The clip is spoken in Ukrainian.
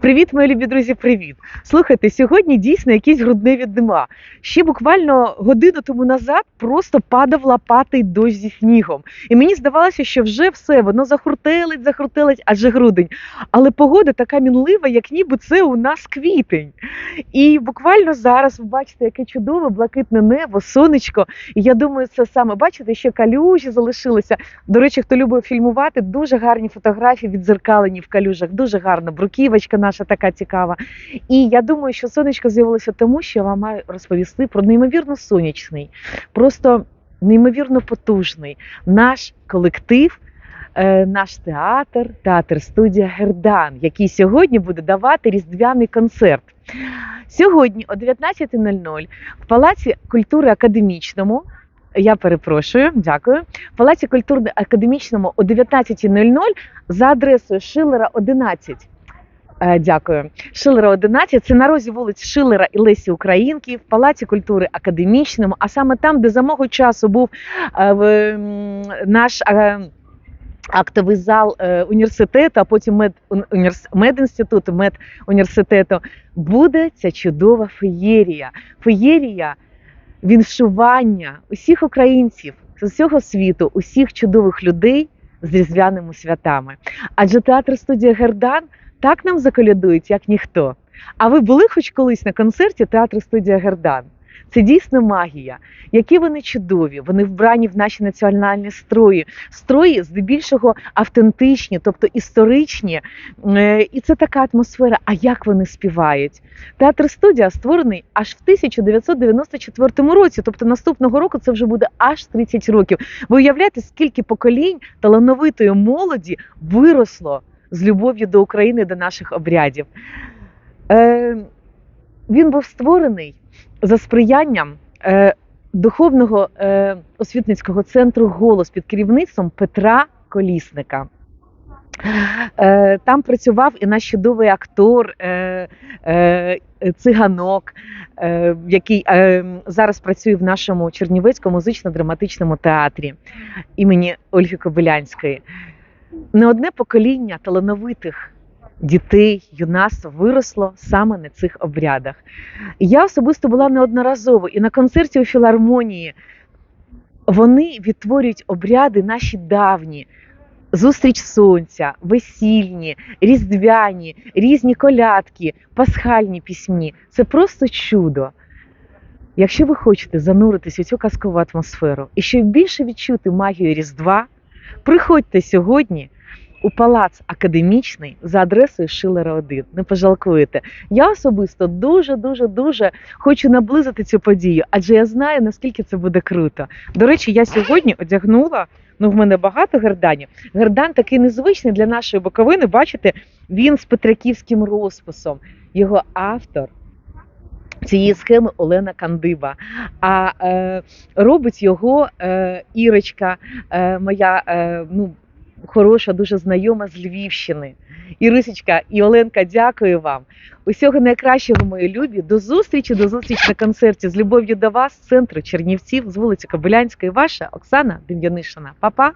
Привіт, мої любі друзі, привіт! Слухайте, сьогодні дійсно якийсь грудневі дива. Ще буквально годину тому назад просто падав лопатий дощ зі снігом. І мені здавалося, що вже все, воно захуртелить, захуртелить, адже грудень. Але погода така мінлива, як ніби це у нас квітень. І буквально зараз ви бачите, яке чудове блакитне небо, сонечко. І я думаю, це саме бачите, ще калюжі залишилися. До речі, хто любить фільмувати, дуже гарні фотографії відзеркалені в калюжах, дуже гарна бруківочка наша така цікава. І я думаю, що сонечко з'явилося тому, що я вам маю розповісти про неймовірно сонячний, просто неймовірно потужний наш колектив. е, Наш театр, театр студія Гердан, який сьогодні буде давати різдвяний концерт. Сьогодні о 19.00 в Палаці культури академічному. Я перепрошую, дякую. В Палаці культури академічному о 19.00 за адресою Шилера 11. Е, Дякую. Шилера 11. Це на розі вулиць Шилера і Лесі Українки в Палаці культури академічному, а саме там, де за мого часу був е, наш. е, Актовий зал університету, а потім мед, медінституту, медуніверситету, буде ця чудова феєрія. Феєрія віншування усіх українців з усього світу, усіх чудових людей з різдвяними святами. Адже театр студія Гердан так нам заколядують, як ніхто. А ви були хоч колись на концерті театру студія Гердан? Це дійсно магія. Які вони чудові, вони вбрані в наші національні строї, строї здебільшого автентичні, тобто історичні. Е, І це така атмосфера. А як вони співають? Театр студія створений аж в 1994 році, тобто наступного року це вже буде аж 30 років. Ви уявляєте, скільки поколінь талановитої молоді виросло з любов'ю до України, до наших обрядів. Е, Він був створений за сприянням е, духовного е, освітницького центру Голос під керівництвом Петра Колісника. Е, Там працював і наш чудовий актор, е, е, циганок, який зараз працює в нашому Чернівецькому музично-драматичному театрі імені Ольги Кобилянської. Не одне покоління талановитих дітей, юнацтва виросло саме на цих обрядах. Я особисто була неодноразово і на концерті у філармонії. Вони відтворюють обряди наші давні. Зустріч сонця, весільні, різдвяні, різні колядки, пасхальні пісні. Це просто чудо. Якщо ви хочете зануритись у цю казкову атмосферу і ще більше відчути магію Різдва, приходьте сьогодні у палац академічний за адресою Шилера 1. Не пожалкуєте. Я особисто дуже, дуже, дуже хочу наблизити цю подію, адже я знаю, наскільки це буде круто. До речі, я сьогодні одягнула. Ну, в мене багато герданів. Гердан такий незвичний для нашої боковини. Бачите, він з петраківським розписом. Його автор цієї схеми Олена Кандиба. А е, робить його е, Ірочка, е, моя е, ну, хороша, дуже знайома з Львівщини. Ірисечка і Оленка, дякую вам. Усього найкращого, мої любі. До зустрічі, до зустрічі на концерті з любов'ю до вас з центру Чернівців з вулиці Кобилянської. Ваша Оксана Дем'янишина. Па-па!